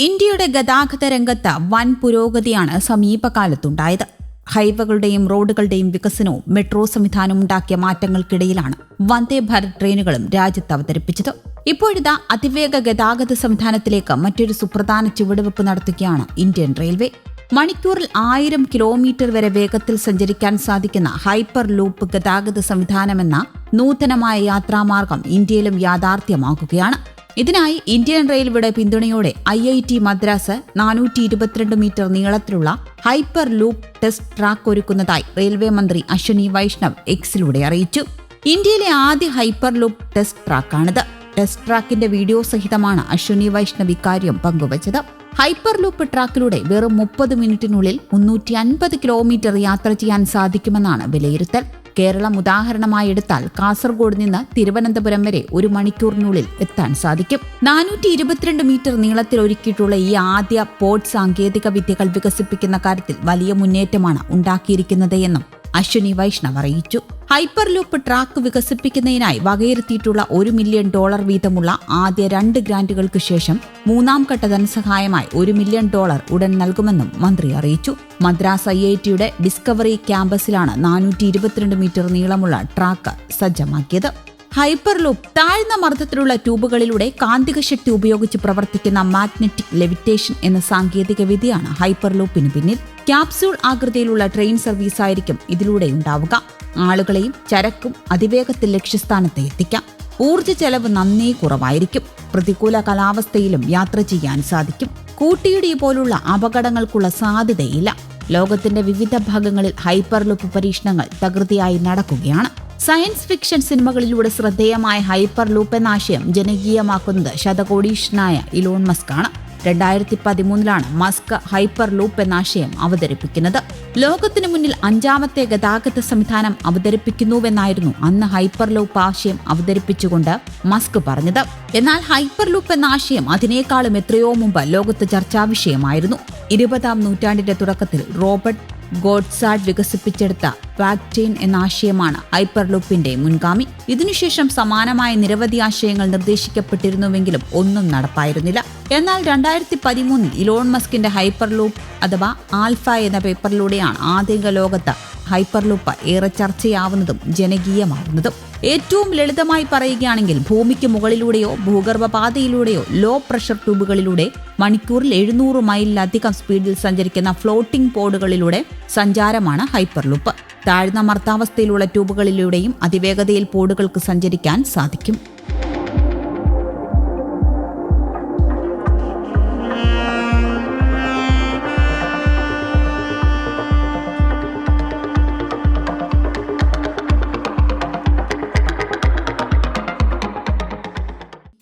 ഇന്ത്യയുടെ ഗതാഗത രംഗത്ത് വൻ പുരോഗതിയാണ് സമീപകാലത്തുണ്ടായത്. ഹൈവേകളുടെയും റോഡുകളുടെയും വികസനവും മെട്രോ സംവിധാനവും ഉണ്ടാക്കിയ മാറ്റങ്ങൾക്കിടയിലാണ് വന്ദേ ഭാരത് ട്രെയിനുകളും രാജ്യത്ത് അവതരിപ്പിച്ചത്. ഇപ്പോഴിതാ അതിവേഗ ഗതാഗത സംവിധാനത്തിലേക്ക് മറ്റൊരു സുപ്രധാന ചുവടുവെപ്പ് നടത്തുകയാണ് ഇന്ത്യൻ റെയിൽവേ. മണിക്കൂറിൽ ആയിരം കിലോമീറ്റർ വരെ വേഗത്തിൽ സഞ്ചരിക്കാൻ സാധിക്കുന്ന ഹൈപ്പർ ലൂപ്പ് ഗതാഗത സംവിധാനമെന്ന നൂതനമായ യാത്രാമാർഗം ഇന്ത്യയിലും യാഥാർത്ഥ്യമാക്കുകയാണ്. ഇതിനായി ഇന്ത്യൻ റെയിൽവേയുടെ പിന്തുണയോടെ ഐ ഐ ടി മദ്രാസ് നാനൂറ്റി ഇരുപത്തിരണ്ട് മീറ്റർ നീളത്തിലുള്ള ഹൈപ്പർ ലൂപ്പ് ടെസ്റ്റ് ട്രാക്ക് ഒരുക്കുന്നതായി റെയിൽവേ മന്ത്രി അശ്വനി വൈഷ്ണവ് എക്സിലൂടെ അറിയിച്ചു. ഇന്ത്യയിലെ ആദ്യ ഹൈപ്പർ ലൂപ്പ് ടെസ്റ്റ് ട്രാക്കാണിത്. ടെസ്റ്റ് ട്രാക്കിന്റെ വീഡിയോ സഹിതമാണ് അശ്വനി വൈഷ്ണവ് ഇക്കാര്യം പങ്കുവച്ചത്. ഹൈപ്പർ ലൂപ്പ് ട്രാക്കിലൂടെ വെറും മുപ്പത് മിനിറ്റിനുള്ളിൽ മുന്നൂറ്റി അൻപത് കിലോമീറ്റർ യാത്ര ചെയ്യാൻ സാധിക്കുമെന്നാണ് വിലയിരുത്തൽ. കേരളം ഉദാഹരണമായി എടുത്താൽ കാസർഗോഡ് നിന്ന് തിരുവനന്തപുരം വരെ ഒരു മണിക്കൂറിനുള്ളിൽ എത്താൻ സാധിക്കും. നാനൂറ്റി ഇരുപത്തിരണ്ട് മീറ്റർ നീളത്തിൽ ഒരുക്കിയിട്ടുള്ള ഈ ആദ്യ പോർട്ട് സാങ്കേതിക വിദ്യകൾ വികസിപ്പിക്കുന്ന കാര്യത്തിൽ വലിയ മുന്നേറ്റമാണ് ഉണ്ടാക്കിയിരിക്കുന്നത് എന്നും അശ്വിനി വൈഷ്ണവ് അറിയിച്ചു. ഹൈപ്പർ ലൂപ്പ് ട്രാക്ക് വികസിപ്പിക്കുന്നതിനായി വകയിരുത്തിയിട്ടുള്ള ഒരു മില്യൺ ഡോളർ വീതമുള്ള ആദ്യ രണ്ട് ഗ്രാന്റുകൾക്ക് ശേഷം മൂന്നാം ഘട്ട ധനസഹായമായി ഒരു മില്യൺ ഡോളർ ഉടൻ നൽകുമെന്നും മന്ത്രി അറിയിച്ചു. മദ്രാസ് ഐ ഐ ടിയുടെ ഡിസ്കവറി ക്യാമ്പസിലാണ് നാനൂറ്റി മീറ്റർ നീളമുള്ള ട്രാക്ക് സജ്ജമാക്കിയത്. ഹൈപ്പർ ലൂപ്പ് താഴ്ന്ന മർദ്ദത്തിലുള്ള ട്യൂബുകളിലൂടെ കാന്തിക ശക്തി ഉപയോഗിച്ച് പ്രവർത്തിക്കുന്ന മാഗ്നറ്റിക് ലെവിറ്റേഷൻ എന്ന സാങ്കേതിക വിദ്യയാണ് ഹൈപ്പർ ലൂപ്പിന് പിന്നിൽ. ക്യാപ്സ്യൂൾ ആകൃതിയിലുള്ള ട്രെയിൻ സർവീസ് ആയിരിക്കും ഇതിലൂടെ ഉണ്ടാവുക. ആളുകളെയും ചരക്കും അതിവേഗത്തിൽ ലക്ഷ്യസ്ഥാനത്ത് എത്തിക്കാം. ഊർജ ചെലവ് നന്നേ കുറവായിരിക്കും. പ്രതികൂല കാലാവസ്ഥയിലും യാത്ര ചെയ്യാൻ സാധിക്കും. കൂട്ടിയിടി പോലുള്ള അപകടങ്ങൾക്കുള്ള സാധ്യതയില്ല. ലോകത്തിന്റെ വിവിധ ഭാഗങ്ങളിൽ ഹൈപ്പർ ലൂപ്പ് പരീക്ഷണങ്ങൾ തകൃതിയായി നടക്കുകയാണ്. സയൻസ് ഫിക്ഷൻ സിനിമകളിലൂടെ ശ്രദ്ധേയമായ ഹൈപ്പർ ലൂപ്പ് എന്ന ആശയം ജനകീയമാക്കുന്നത് ശതകോടീഷനായ ഇലോൺ മസ്ക് ആണ് രണ്ടായിരത്തി പതിമൂന്നിലാണ് മസ്ക് ഹൈപ്പർ ലൂപ്പ് എന്ന ആശയം അവതരിപ്പിക്കുന്നത്. ലോകത്തിന് മുന്നിൽ അഞ്ചാമത്തെ ഗതാഗത സംവിധാനം അവതരിപ്പിക്കുന്നുവെന്നായിരുന്നു അന്ന് ഹൈപ്പർ ലൂപ്പ് ആശയം അവതരിപ്പിച്ചുകൊണ്ട് മസ്ക് പറഞ്ഞത്. എന്നാൽ ഹൈപ്പർ ലൂപ്പ് എന്ന ആശയം അതിനേക്കാളും എത്രയോ മുമ്പ് ലോകത്ത് ചർച്ചാ വിഷയമായിരുന്നു. ഇരുപതാം നൂറ്റാണ്ടിന്റെ തുടക്കത്തിൽ റോബർട്ട് ഗോഡ്സാഡ് വികസിപ്പിച്ചെടുത്ത വാക്ചെയിൻ എന്ന ആശയമാണ് ഹൈപ്പർലൂപ്പിന്റെ മുൻഗാമി. ഇതിനുശേഷം സമാനമായ നിരവധി ആശയങ്ങൾ നിർദ്ദേശിക്കപ്പെട്ടിരുന്നുവെങ്കിലും ഒന്നും നടപ്പായിരുന്നില്ല. എന്നാൽ രണ്ടായിരത്തി പതിമൂന്നിൽ ഇലോൺ മസ്കിന്റെ ഹൈപ്പർലൂപ്പ് അഥവാ ആൽഫ എന്ന പേപ്പറിലൂടെയാണ് ആധുനിക ലോകത്ത് ഹൈപ്പർലൂപ്പ് ഏറെ ചർച്ചയാവുന്നതും ജനകീയമാവുന്നതും. ഏറ്റവും ലളിതമായി പറയുകയാണെങ്കിൽ ഭൂമിക്ക് മുകളിലൂടെയോ ഭൂഗർഭപാതയിലൂടെയോ ലോ പ്രഷർ ട്യൂബുകളിലൂടെ മണിക്കൂറിൽ എഴുന്നൂറ് മൈലിലധികം സ്പീഡിൽ സഞ്ചരിക്കുന്ന ഫ്ലോട്ടിംഗ് പോഡുകളിലൂടെ സഞ്ചാരമാണ് ഹൈപ്പർലൂപ്പ്. താഴ്ന്ന മർദ്ദാവസ്ഥയിലുള്ള ട്യൂബുകളിലൂടെയും അതിവേഗതയിൽ പോഡുകൾക്ക് സഞ്ചരിക്കാൻ സാധിക്കും.